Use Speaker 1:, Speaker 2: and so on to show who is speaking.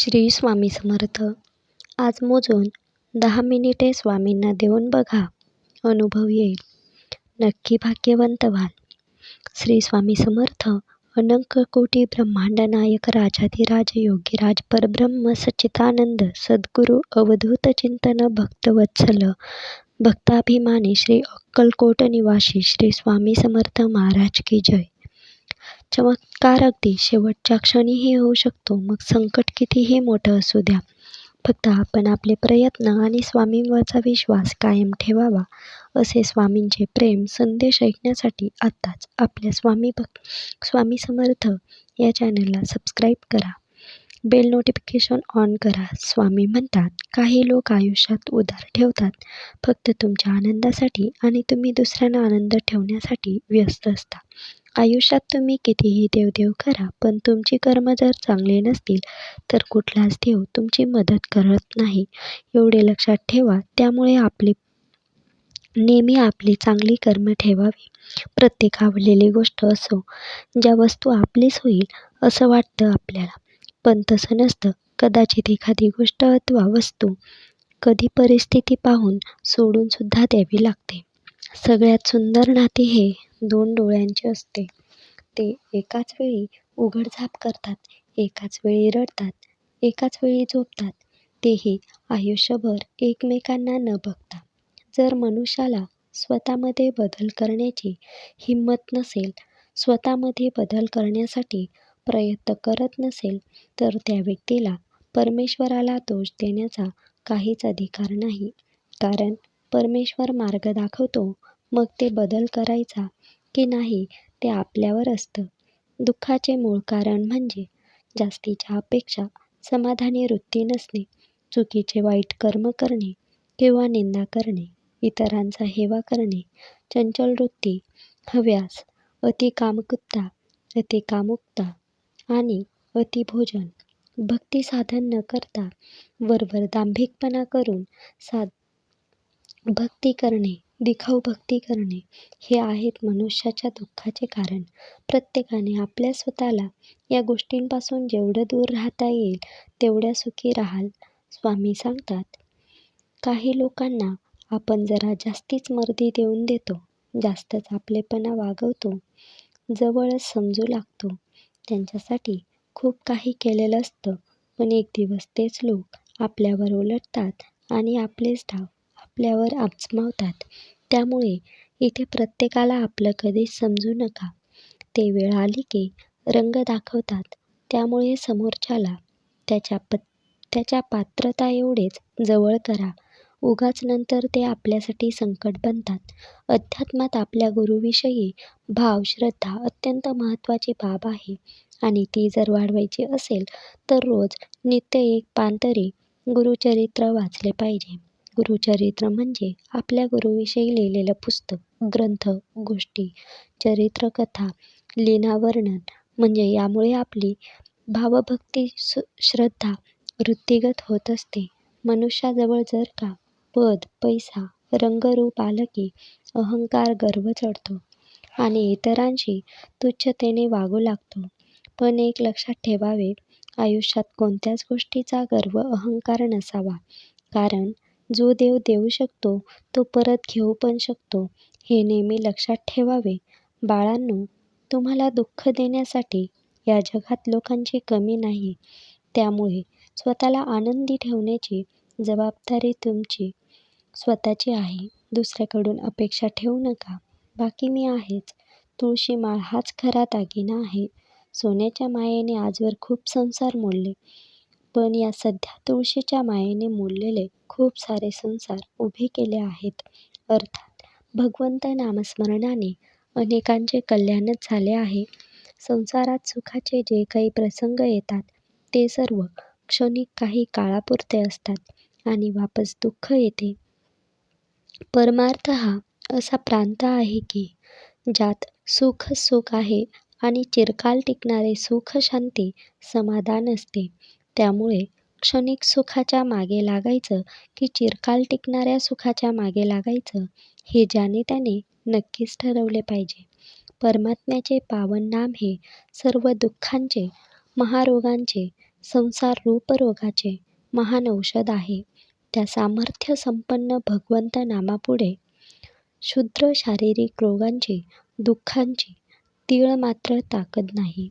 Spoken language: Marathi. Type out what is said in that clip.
Speaker 1: श्री स्वामी समर्थ. आज मोजून दहा मिनिटे स्वामींना देऊन बघा. अनुभव येईल. नक्की भाग्यवंत व्हाल. श्री स्वामी समर्थ अनंक कोटी ब्रह्मांड नायक राजाधिराज योगीराज परब्रह्म सच्चिदानंद सद्गुरू अवधूत चिंतन भक्तवत्सल भक्ताभिमानी श्री अक्कलकोट निवासी श्री स्वामी समर्थ महाराज की जय. चमत्कार अगदी शेवटच्या क्षणीही होऊ शकतो. मग संकट कितीही मोठं असू द्या. फक्त आपण आपले प्रयत्न आणि स्वामींवरचा विश्वास कायम ठेवावा असे स्वामींचे प्रेम संदेश ऐकण्यासाठी आत्ताच आपल्या स्वामी भक् स्वामी समर्थ या चॅनलला सबस्क्राईब करा. बेल नोटिफिकेशन ऑन करा. स्वामी म्हणतात काही लोक आयुष्यात उदार ठेवतात. फक्त तुमच्या आनंदासाठी आणि तुम्ही दुसऱ्यांना आनंद ठेवण्यासाठी व्यस्त असता. आयुष्यात तुम्ही कितीही देवदेव करा पण तुमची कर्म जर चांगले नसतील तर कुठलाच देव तुमची मदत करत नाही. एवढे लक्षात ठेवा त्यामुळे आपले नेहमी आपली चांगली कर्म ठेवावी. प्रत्येक आवडलेली गोष्ट असो ज्या वस्तू आपलीच होईल असं वाटतं आपल्याला. पण तसं नसतं. कदाचित एखादी गोष्ट अथवा वस्तू कधी परिस्थिती पाहून सोडूनसुद्धा द्यावी लागते. सगळ्यात सुंदर नाते हे दोन डोळ्यांचे असते. ते एकाच वेळी उघडझाप करतात एकाच वेळी रडतात एकाच वेळी झोपतात. तेही आयुष्यभर एकमेकांना न बघता. जर मनुष्याला स्वतःमध्ये बदल करण्याची हिंमत नसेल स्वतःमध्ये बदल करण्यासाठी प्रयत्न करत नसेल तर त्या व्यक्तीला परमेश्वराला दोष देण्याचा काहीच अधिकार नाही. कारण परमेश्वर मार्ग दाखवतो मग ते बदल करायचा की नाही ते आपल्यावर असतं. दुःखाचे मूळ कारण म्हणजे जास्तीच्या अपेक्षा समाधानी वृत्ती नसणे चुकीचे वाईट कर्म करणे किंवा निंदा करणे इतरांचा हेवा करणे चंचल वृत्ती हव्यास अतिकामकुत्ता अतिकामुकता आणि अतिभोजन. भक्ती साधन न करता वरवर दांभिकपणा करून साध भक्ती करणे दिखाऊ भक्ती करणे हे आहेत मनुष्याच्या दुःखाचे कारण. प्रत्येकाने आपल्या स्वतःला या गोष्टींपासून जेवढं दूर राहता येईल तेवढ्या सुखी राहाल स्वामी सांगतात. काही लोकांना आपण जरा जास्तीच मर्दी देऊन देतो जास्तच आपलेपणा वागवतो जवळच समजू लागतो. त्यांच्यासाठी खूप काही केलेलं असतं पण एक दिवस तेच लोक आपल्यावर उलटतात आणि आपलेच डाव आपल्यावर आजमावतात त्यामुळे इथे प्रत्येकाला आपलं कधीच समजू नका. ते वेळ आली की रंग दाखवतात. त्यामुळे समोरच्याला त्याच्या प त्याच्या पात्रता एवढेच जवळ करा. उगाच नंतर ते आपल्यासाठी संकट बनतात. अध्यात्मात आपल्या गुरुविषयी भाव श्रद्धा अत्यंत महत्त्वाची बाब आहे. आणि ती जर वाढवायची असेल तर रोज नित्य एक पान तरी गुरुचरित्र वाचले पाहिजे. गुरुचरित्र म्हणजे आपल्या गुरुविषयी लिहिलेलं पुस्तक ग्रंथ गोष्टी चरित्रकथा लीनावर्णन म्हणजे यामुळे आपली भावभक्ती सु श्रद्धा वृत्तीगत होत असते. मनुष्याजवळ जर का पद पैसा रंगरूप आलं की अहंकार गर्व चढतो आणि इतरांशी तुच्छतेने वागू लागतो. पण एक लक्षात ठेवावे आयुष्यात कोणत्याच गोष्टीचा गर्व अहंकार नसावा. कारण जो देव देऊ शकतो तो परत घेऊ पण शकतो. हे नेहमी लक्षात ठेवावे. बाळांनो तुम्हाला दुःख देण्यासाठी या जगात लोकांची कमी नाही. त्यामुळे स्वतःला आनंदी ठेवण्याची जबाबदारी तुमची स्वतःची आहे. दुसऱ्याकडून अपेक्षा ठेवू नका. बाकी मी आहेच. तुळशी माळ हाच खरा दागिना आहे. सोन्याच्या मायेने आजवर खूप संसार मोडले. पण या सध्या तुळशीच्या मायेने मोडलेले खूप सारे संसार उभे केले आहेत. अर्थात भगवंत नामस्मरणाने अनेकांचे कल्याणच झाले आहे. संसारात सुखाचे जे काही प्रसंग येतात ते सर्व क्षणिक काही काळापुरते असतात आणि वापस दुःख येते. परमार्थ हा असा प्रांत आहे की ज्यात सुख सुख आहे आणि चिरकाल टिकणारे सुख शांती समाधान असते. त्यामुळे क्षणिक सुखाच्या मागे लागायचं की चिरकाल टिकणाऱ्या सुखाच्या मागे लागायचं हे ज्याने त्याने नक्कीच ठरवले पाहिजे. परमात्म्याचे पावन नाम हे सर्व दुःखांचे महारोगांचे संसार रूपरोगाचे महान औषध आहे. त्या सामर्थ्य संपन्न भगवंत नामापुढे क्षुद्र शारीरिक रोगांची दुःखांची तीळ मात्र ताकद नाही.